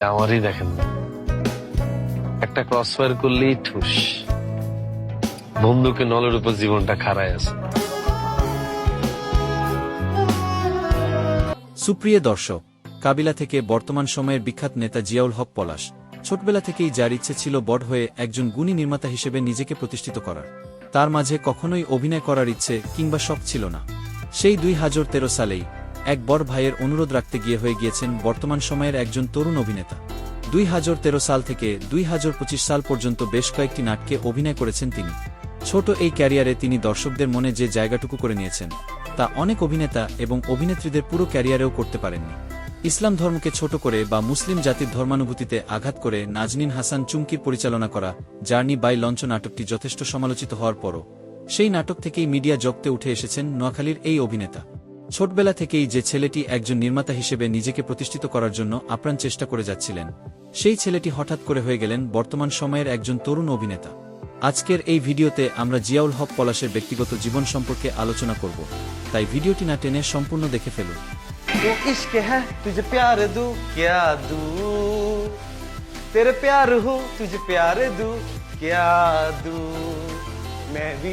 আমারই দেখেন একটা ক্রস ফায়ার করলেই ঠুস। বন্ধুকে নলের উপর জীবনটা খাড়ায় আছে। সুপ্রিয় দর্শক, কাবিলা থেকে বর্তমান সময়ের বিখ্যাত নেতা জিয়াউল হক পলাশ ছোটবেলা থেকেই যার ইচ্ছে ছিল বড় হয়ে একজন গুণী নির্মাতা হিসেবে নিজেকে প্রতিষ্ঠিত করার। তার মাঝে কখনোই অভিনয় করার ইচ্ছে কিংবা শখ ছিল না। সেই দুই হাজার তেরো সালেই এক বড় ভাইয়ের অনুরোধ রাখতে গিয়ে হয়ে গিয়েছেন বর্তমান সময়ের একজন তরুণ অভিনেতা। দুই হাজার তেরো সাল থেকে দুই হাজার পঁচিশ সাল পর্যন্ত বেশ কয়েকটি নাটকে অভিনয় করেছেন তিনি। ছোট এই ক্যারিয়ারে তিনি দর্শকদের মনে যে জায়গাটুকু করে নিয়েছেন, তা অনেক অভিনেতা এবং অভিনেত্রীদের পুরো ক্যারিয়ারেও করতে পারেননি। ইসলাম ধর্মকে ছোট করে বা মুসলিম জাতির ধর্মানুভূতিতে আঘাত করে নাজনীন হাসান চুমকির পরিচালনা করা জার্নি বাই লঞ্চ নাটকটি যথেষ্ট সমালোচিত হওয়ার পরও, সেই নাটক থেকেই মিডিয়া জগতে উঠে এসেছেন নোয়াখালীর এই অভিনেতা। ছোটবেলা থেকেই যে ছেলেটি একজন নির্মাতা হিসেবে নিজেকে প্রতিষ্ঠিত করার জন্য আপ্রাণ চেষ্টা করে যাচ্ছিলেন, সেই ছেলেটি হঠাৎ করে হয়ে গেলেন বর্তমান সময়ের একজন তরুণ অভিনেতা। আজকের এই ভিডিওতে আমরা জিয়াউল হক পলাশের ব্যক্তিগত জীবন সম্পর্কে আলোচনা করব, তাই ভিডিওটি না টেনে সম্পূর্ণ দেখে ফেলুন। মে ভি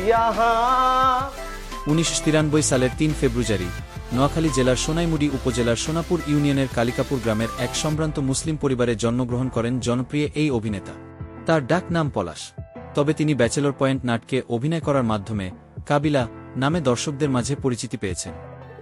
উনিশশো তিরানব্বই সালের তিন ফেব্রুয়ারি, নোয়াখালী জেলার সোনাইমুড়ি উপজেলার সোনাপুর ইউনিয়নের কালিকাপুর গ্রামের এক সম্ভ্রান্ত মুসলিম পরিবারে জন্মগ্রহণ করেন জনপ্রিয় এই অভিনেতা। তার ডাক নাম পলাশ। তবে তিনি ব্যাচেলর পয়েন্ট নাটকে অভিনয় করার মাধ্যমে কাবিলা নামে দর্শকদের মাঝে পরিচিতি পেয়েছেন।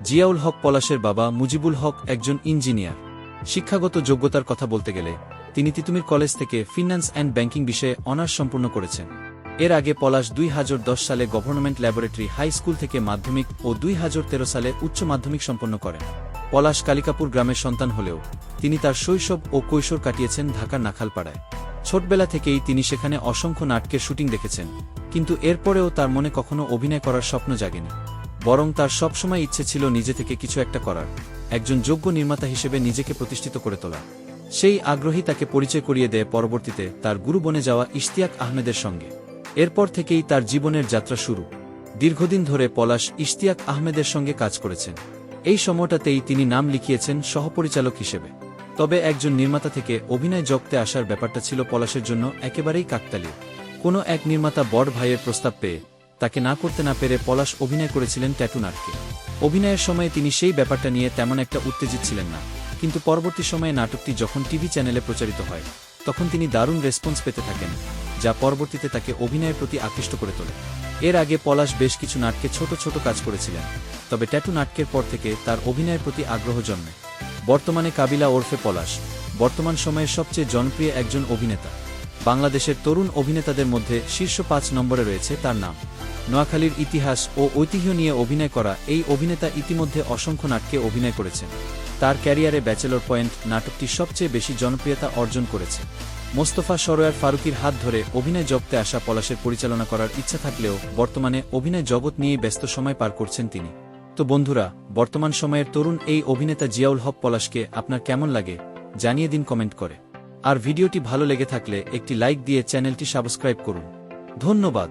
জিয়াউল হক পলাশের বাবা মুজিবুল হক একজন ইঞ্জিনিয়ার। শিক্ষাগত যোগ্যতার কথা বলতে গেলে, তিনি তিতুমির কলেজ থেকে ফিন্যান্স অ্যান্ড ব্যাংকিং বিষয়ে অনার্স সম্পূর্ণ করেছেন। এর আগে পলাশ দুই হাজার দশ সালে গভর্নমেন্ট ল্যাবরেটরি হাই স্কুল থেকে মাধ্যমিক ও দুই হাজার তেরো সালে উচ্চ মাধ্যমিক সম্পন্ন করেন। পলাশ কালিকাপুর গ্রামের সন্তান হলেও, তিনি তার শৈশব ও কৈশোর কাটিয়েছেন ঢাকার নাখালপাড়ায়। ছোটবেলা থেকেই তিনি সেখানে অসংখ্য নাটকের শুটিং দেখেছেন, কিন্তু এরপরেও তার মনে কখনো অভিনয় করার স্বপ্ন জাগেনি। বরং তার সবসময় ইচ্ছে ছিল নিজে থেকে কিছু একটা করার, একজন যোগ্য নির্মাতা হিসেবে নিজেকে প্রতিষ্ঠিত করে তোলা। সেই আগ্রহী তাকে পরিচয় করিয়ে দেয় পরবর্তীতে তার গুরু বনে যাওয়া ইশতিয়াক আহমেদের সঙ্গে। এরপর থেকেই তার জীবনের যাত্রা শুরু। দীর্ঘদিন ধরে পলাশ ইশতিয়াক আহমেদের সঙ্গে কাজ করেছেন। এই সময়টাতেই তিনি নাম লিখিয়েছেন সহপরিচালক হিসেবে। তবে একজন নির্মাতা থেকে অভিনয় জগতে আসার ব্যাপারটা ছিল পলাশের জন্য একেবারেই কাকতালীয়। কোনো এক নির্মাতা বড় ভাইয়ের প্রস্তাব পেয়ে তাকে না করতে না পেরে পলাশ অভিনয় করেছিলেন ট্যাটু নাটকে। অভিনয়ের সময়ে তিনি সেই ব্যাপারটা নিয়ে তেমন একটা উত্তেজিত ছিলেন না। কিন্তু পরবর্তী সময়ে নাটকটি যখন টিভি চ্যানেলে প্রচারিত হয়, তখন তিনি দারুণ রেসপন্স পেতে থাকেন। যা পরবর্তীতে তাকে অভিনয়ের প্রতি আকৃষ্ট করে তোলে। এর আগে পলাশ বেশ কিছু নাটকে ছোট ছোট কাজ করেছিলেন, তবে ট্যাটু নাটকের পর থেকে তার অভিনয়ের প্রতি আগ্রহ জন্মে। বর্তমানে কাবিলা ওরফে পলাশ, বর্তমান সময়ের সবচেয়ে জনপ্রিয় একজন অভিনেতা। বাংলাদেশের তরুণ অভিনেতাদের মধ্যে শীর্ষ পাঁচ নম্বরে রয়েছে তার নাম। নোয়াখালীর ইতিহাস ও ঐতিহ্য নিয়ে অভিনয় করা এই অভিনেতা ইতিমধ্যে অসংখ্য নাটকে অভিনয় করেছেন। তার ক্যারিয়ারে ব্যাচেলর পয়েন্ট নাটকটি সবচেয়ে বেশি জনপ্রিয়তা অর্জন করেছে। মোস্তফা সরোয়ার ফারুকির হাত ধরে অভিনয় জগতে আসা পলাশের পরিচালনা করার ইচ্ছা থাকলেও বর্তমানে অভিনয় জগৎ নিয়ে ব্যস্ত সময় পার করছেন তিনি। তো বন্ধুরা, বর্তমান সময়ের তরুণ এই অভিনেতা জিয়াউল হক পলাশকে আপনার কেমন লাগে জানিয়ে দিন কমেন্ট করে। আর ভিডিওটি ভালো লেগে থাকলে একটি লাইক দিয়ে চ্যানেলটি সাবস্ক্রাইব করুন। ধন্যবাদ।